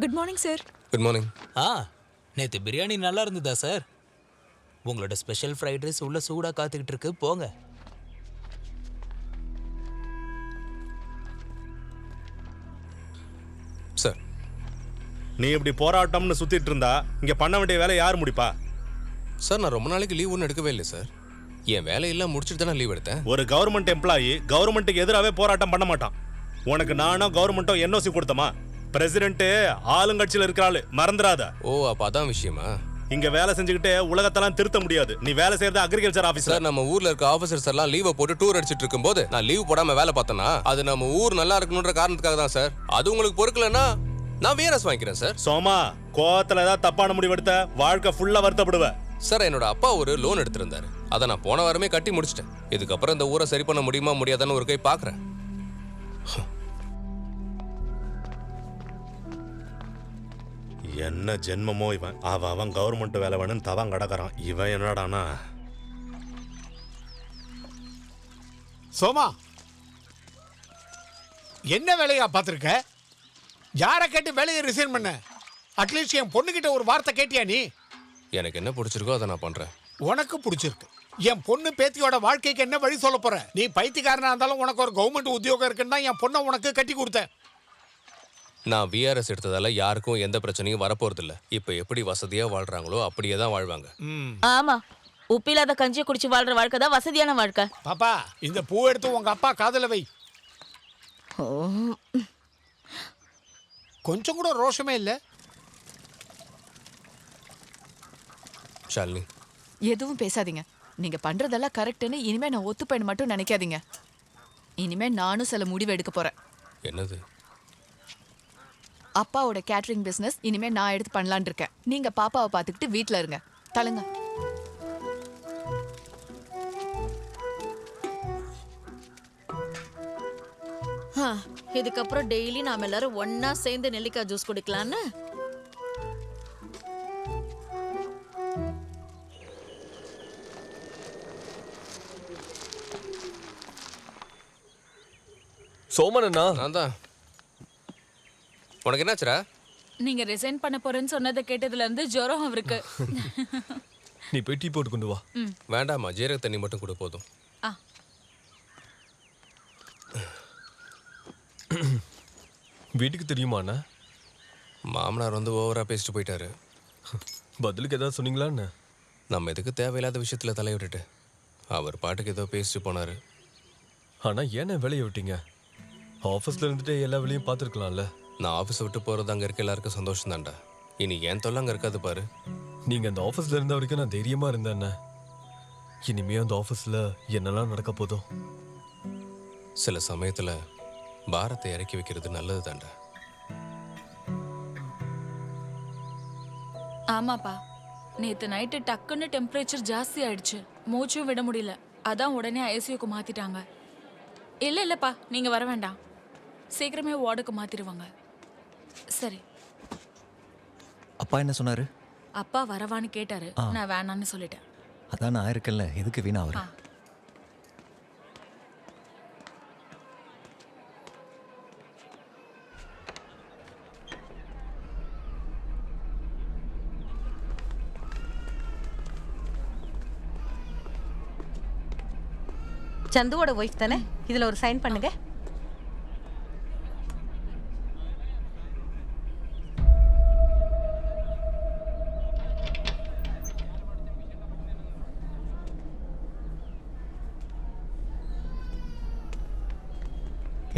Good morning sir good morning ஆ நேற்று பிரியாணி நல்லா இருந்ததா சார் உங்களோட ஸ்பெஷல் ஃப்ரைட் ரைஸ் உள்ள சூடாக காத்துக்கிட்டு இருக்கு போங்க. சார் நீ இப்படி போராட்டம்னு சுத்திட்டு இருந்தா இங்க பண்ண வேண்டிய வேலை யார் முடிப்பா? சார் நான் ரொம்ப நாளைக்கு லீவ் ஒன்றும் எடுக்கவே இல்லை சார் என் வேலையெல்லாம் முடிச்சுட்டு தான் லீவ் எடுத்தேன். ஒரு கவர்மெண்ட் எம்ப்ளாயி கவர்மெண்ட்டுக்கு எதிராகவே போராட்டம் பண்ண மாட்டான். உனக்கு நானும் கவர்மெண்ட்டோ என்ஓசி கொடுத்தமா? பிரசிடென்ட் ஆளுங்கட்சியில் இருக்கிறாள் மறந்துடாத. ஓ அப்போ அதான் விஷயமா? இங்க வேலை செஞ்சுக்கிட்டு உலகத்தெல்லாம் திருத்த முடியாது. நீ வேலை செய்யறது அக்ரிகல்ச்சர் ஆபீசர் சார் நம்ம ஊர்ல இருக்க ஆஃபீஸர்ஸ் எல்லாம் லீவை போட்டு டூர் அடிச்சிட்டு இருக்கும்போது நான் லீவ் போடாம வேலை பார்த்தேன்னா அது நம்ம ஊர் நல்லா இருக்கணுன்ற காரணத்துக்காக தான் சார். அது உங்களுக்கு பொறுக்கலன்னா நான் விஆர்எஸ் வாங்கிக்கிறேன் சார். சோமா கோவத்துல ஏதாவது தப்பான முடிவெடுத்த வாழ்க்கை ஃபுல்லா வருத்தப்படுவ. சார் என்னோட அப்பா ஒரு லோன் எடுத்திருந்தாரு. அதை நான் போன வாரமே கட்டி முடிச்சிட்டேன். இதுக்கப்புறம் இந்த ஊரை சரி பண்ண முடியுமா முடியாதான்னு ஒரு கை பார்க்குறேன். என்ன ஜென்மமோ இவன்? அவ அவன் கவர்மெண்ட் வேலை வேணும்னு தவன் கிடக்குறான். இவன் என்னடானா சோமா என்ன வேலையா பார்த்துருக்க? யாரை கேட்டு வேலையை ரிசைன் பண்ண? அட்லீஸ்ட் என் பொண்ணுகிட்ட ஒரு வார்த்தை கேட்டியா நீ? எனக்கு என்ன பிடிச்சிருக்கோ அதை நான் பண்றேன். உனக்கு பிடிச்சிருக்கு. என் பொண்ணு பேத்தியோட வாழ்க்கைக்கு என்ன வழி சொல்ல போற? நீ பைத்தியக்காரனா இருந்தாலும் உனக்கு ஒரு கவர்மெண்ட் உத்தியோகம் இருக்குன்னு என் பொண்ணை உனக்கு கட்டி கொடுத்தேன். நான் விஆர்எஸ் எடுத்ததால யாருக்கும் எந்த பிரச்சனையும் வரப்போறதில்ல. இப்போ எப்படி வசதியா வாழ்றாங்களோ அப்படியே தான் வாழ்வாங்க. ஆமா. உப்பில்லாத கஞ்சி குடிச்சு வாழ்ற வாழ்க்கை தான் வசதியான வாழ்க்கை. பாப்பா இந்த பூ எடுத்து உங்க அப்பா காதுல வை. கொஞ்சம் கூட ரோஷமே இல்லை. ஷாலினி. எதுவும் பேசாதீங்க. நீங்க பண்றதெல்லாம் கரெக்ட்னு இனிமே நான் ஒத்துப்பேன்னு மட்டும் நினைக்காதீங்க. இனிமே நானும் சில முடிவு எடுக்க போறேன். என்னது? அப்பாவோட கேட்டரிங் பிசினஸ் இனிமே நான் எடுத்து பண்ணலான்னு இருக்கேன். நீங்க பாப்பாவை பார்த்துக்கிட்டு வீட்ல இருங்க. தலுங்க ஹா, இதுக்கப்புறம் டெய்லி நாம எல்லாரும் ஒண்ணா சேர்ந்து நெல்லிக்காய் ஜூஸ் குடிக்கலான்னு சோமன் அண்ணா. நான் தான். உனக்கு என்னாச்சுடா? நீங்க ரிசைன் பண்ண போறேன்னு சொன்னதை கேட்டதுல இருந்து ஜுரம் அவருக்கு. நீ போய் டீ போட்டு கொண்டு வா. வேண்டாம்மா ஜீரக தண்ணி மட்டும் கூட போதும். ஆ. வீட்டுக்கு தெரியுமா அண்ணா? மாமனார் வந்து ஓவரா பேசிட்டு போயிட்டாரு. பதிலுக்கு ஏதாவது சொன்னீங்களா என்ன நம்ம எதுக்கு தேவையில்லாத விஷயத்துல தலையிட்டுட்டு? அவர் பாட்டுக்கு ஏதோ பேசிட்டு போனாரு. ஆனா ஏன் வேலையை விட்டீங்க? ஆஃபீஸ்ல இருந்துட்டு எல்லா வேலையும் பார்த்துருக்கலாம்ல. நான் ஆஃபீஸ் விட்டு போறது அங்க இருக்க எல்லாருக்கும் சந்தோஷம் தான்டா இனி ஏன் தொல்லை அங்க இருக்காது பாரு. நீங்க அந்த ஆஃபீஸ்ல இருந்த வரைக்கும் நான் தைரியமா இருந்தேன் அண்ணா. இனிமே அந்த ஆஃபீஸ்ல என்னெல்லாம் நடக்க போதோ? சில சமயத்துல பாரத்தை இறக்கி வைக்கிறது நல்லது தான்டா ஆமாப்பா. நேத்து நைட்டு டக்குன்னு டெம்பரேச்சர் ஜாஸ்தி ஆயிடுச்சு. மூச்சும் விட முடியல. அதான் உடனே ஐசியூக்கு மாத்திட்டாங்க. இல்ல இல்லப்பா. நீங்க வர வேண்டாம். சீக்கிரமே வார்டுக்கு மாத்திடுவாங்க. சரி. அப்பா என்ன சொன்னாரு? அப்பா வரவான்னு கேட்டாரு. நான் வேணான்னு சொல்லிட்டேன். அதான் நான் இருக்கேன்ல எதுக்கு வீணா வர ஆ. சந்துவோட ஒய்ஃப் தானே? இதுல ஒரு சைன் பண்ணுங்க.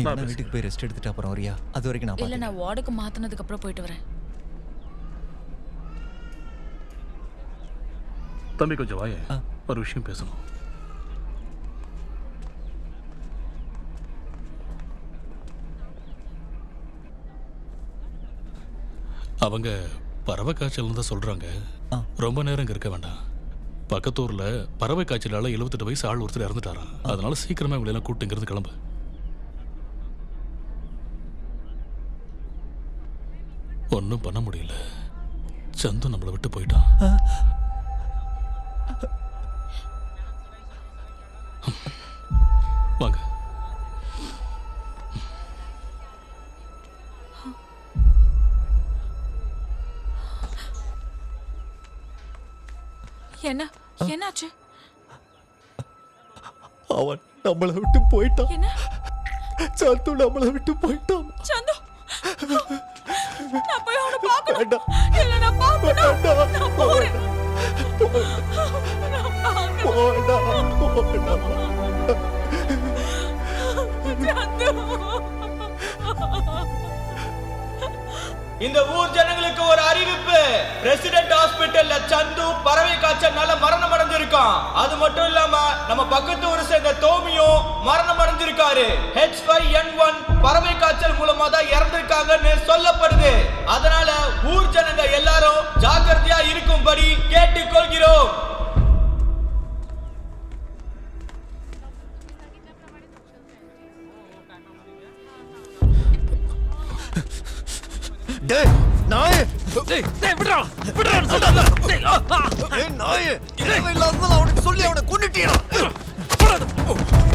நீ வேணா வீட்டுக்கு போய் ரெஸ்ட் எடுத்துட்டு அப்புறம் வரியா? அது வரைக்கும் நான் இல்ல. நான் வார்டுக்கு மாத்தினதுக்கு அப்புறம் போயிட்டு வரேன். தம்பி கொஞ்சம் வாய. ஒரு விஷயம் பேசணும். அவங்க பறவை காய்ச்சல் தான் சொல்றாங்க. ரொம்ப நேரம் இங்க இருக்க வேண்டாம். பக்கத்தூர்ல பறவை காய்ச்சலால 78 வயசு ஆள் ஒருத்தர் இறந்துட்டாராம். அதனால சீக்கிரமா இவங்களை எல்லாம் கூட்டு இங்கிருந்து கிளம்பு. ஒன்றும் பண்ண முடியல. சந்து நம்மளை விட்டு போயிட்டான். வாங்க. என்ன? என்னாச்சு? அவன் நம்மளை விட்டு போயிட்டான். சந்து நம்மளை விட்டு போயிட்டான். சந்து! நான் போய் அவனை பார்க்கணும். இல்ல நான் பார்க்கணும். நான் போறேன் நான் பார்க்கணும். போடா போடா இந்த ஊர் ஜனங்களுக்கு ஒரு அறிவிப்பு. பிரசிடென்ட் ஹாஸ்பிட்டல்ல சந்து பறவை காய்ச்சல்னால மரணம் அடைஞ்சிருக்கான். அது மட்டும் இல்லாம நம்ம பக்கத்து ஊர் சேர்ந்த தோமியும் மரணம் அடைஞ்சிருக்காரு. ஹெச் ஃபைவ் என் ஒன் பறவை காய்ச்சல் மூலமா தான் இறந்திருக்காங்கன்னு சொல்லப்படுது. அதனால ஊர் ஜனங்க எல்லாரும் ஜாக்கிரதையா இருக்கும்படி கேட்டுக்கொள்கிறோம். டேய் நாயே. டேய் டேய் விடுடா விடுடா சொல்றல டேய் டேய் நாயே தேவையில்லாதத அவனுக்கு சொல்லி அவனை கொன்னுட்டீடா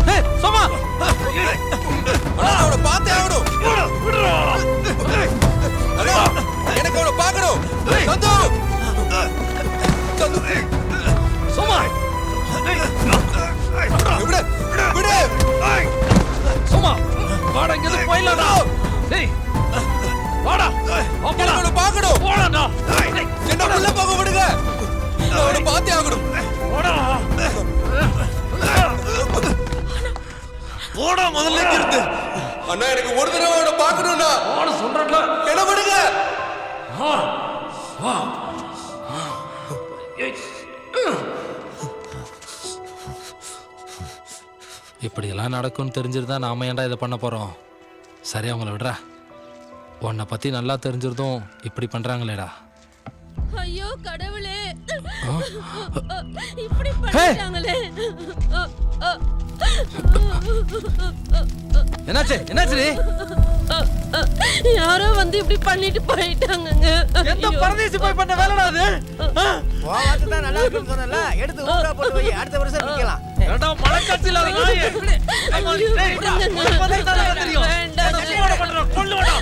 டேய் சோமா. அண்ணா எனக்கு ஒரு தடவை அவனை பார்க்கணும்னா போட சொல்றேன்ல. என்ன விடுங்க இப்படியெல்லாம் நடக்கும்னு தெரிஞ்சிருந்தா நாம ஏன்டா இதை பண்ண போறோம்? சரி அவங்கள விடுறா. உன்னை பத்தி நல்லா தெரிஞ்சிருந்தும் இப்படி பண்றாங்களேடா. ஐயோ கடவுளே. இப்படி பண்ணிட்டாங்களே. என்னாச்சு? என்னாச்சு? யாரோ வந்து இப்படி பண்ணிட்டு போயிட்டாங்கங்க. எந்த பரதேசி போய் பண்ண வேலைடா அது? தான் நல்லா இருக்குன்னு சொன்னல எடுத்து ஊரா போட்டு வை அடுத்த வருஷம் விற்கலாம். ஏண்டா மலைக்காட்சியில அது நாயே. ஐயோ. வேண்டாம். கொல்லுவடா